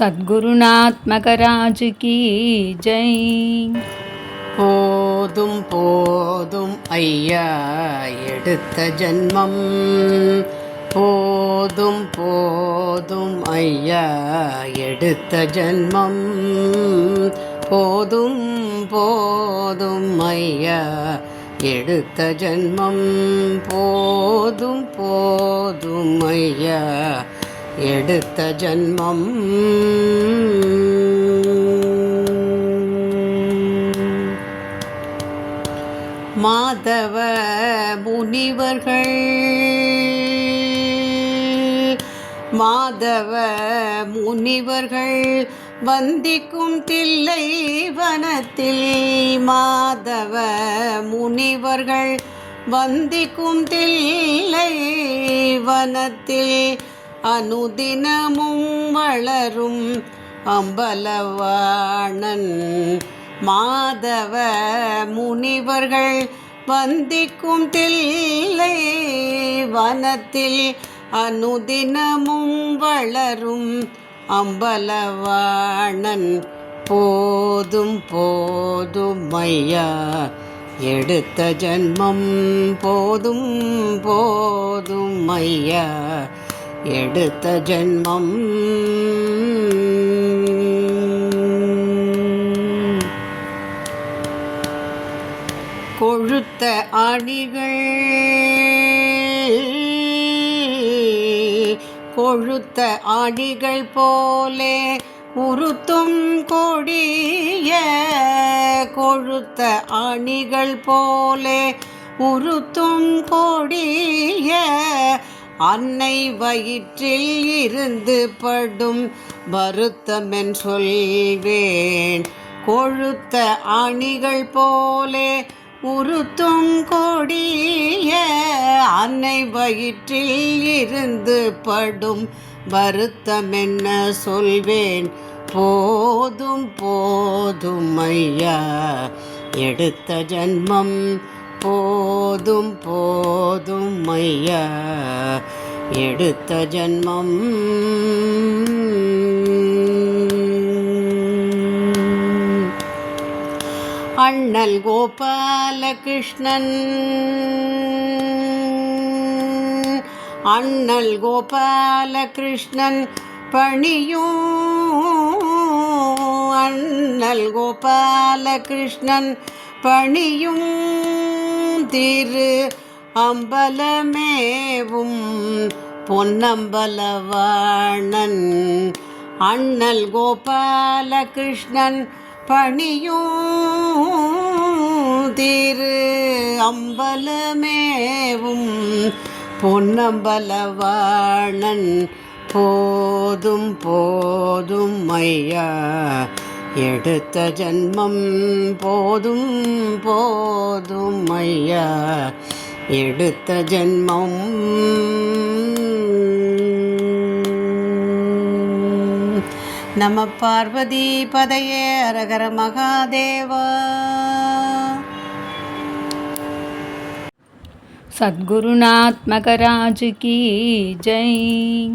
சத்குருநாத்மகராஜுக்கு ஜெய். போதும் போதும் ஐயா எடுத்த ஜன்மம். போதும் போதும் ஐயா எடுத்த ஜன்மம். போதும் போதும் ஐயா எடுத்த ஜன்மம். போதும் போதும் ஐயா எடுத்த ஜன்மம். மாதவ முனிவர்கள். மாதவ முனிவர்கள் வந்திக்கும் தில்லை வனத்தில் மாதவ முனிவர்கள் வந்திக்கும் தில்லை வனத்தில் அனுதினமும் வளரும் அம்பலவாணன். மாதவ முனிவர்கள் வந்திக்கும் தில்லை வனத்தில் அனுதினமும் வளரும் அம்பலவாணன். போதும் போதும் ஐயா எடுத்த ஜன்மம் போதும் போதும் ஐயா. எடுத்த ஜென்மம். கொழுத்த ஆடிகள் கொழுத்த ஆடிகள் போலே உருத்தும் கொடிய கொழுத்த ஆணிகள் போலே உருத்தும் கொடிய அன்னை வயிற்றில் இருந்து படும் வருத்தமென் சொல்வேன். கொழுத்த அணிகள் போலே உருத்தும் கொடிய அன்னை வயிற்றில் இருந்து படும் வருத்தம் என்ன சொல்வேன். போதும் போதும் ஐயா எடுத்த ஜன்மம் போதும் போதும் ஐயா எடுத்த ஜன்மம். அண்ணல் கோபாலகிருஷ்ணன் அண்ணல் கோபாலகிருஷ்ணன் பணியும் அண்ணல் கோபாலகிருஷ்ணன் பணியும். திரு. அம்பலமேவும் பொன்னம்பலவாணன். அண்ணல் கோபாலகிருஷ்ணன் பணியும் திரு. அம்பலமேவும் பொன்னம்பலவாணன். போதும் போதும் ஐயா. எடுத்த ஜன்மம் போதும் போதும் ஐயா. எடுத்த ஜன்மம். நம பார்வதி பதையே அரகர மகாதேவா. சத்குருநாத்மகராஜு சத்குருநாத்மகராஜுக்கு ஜெய்.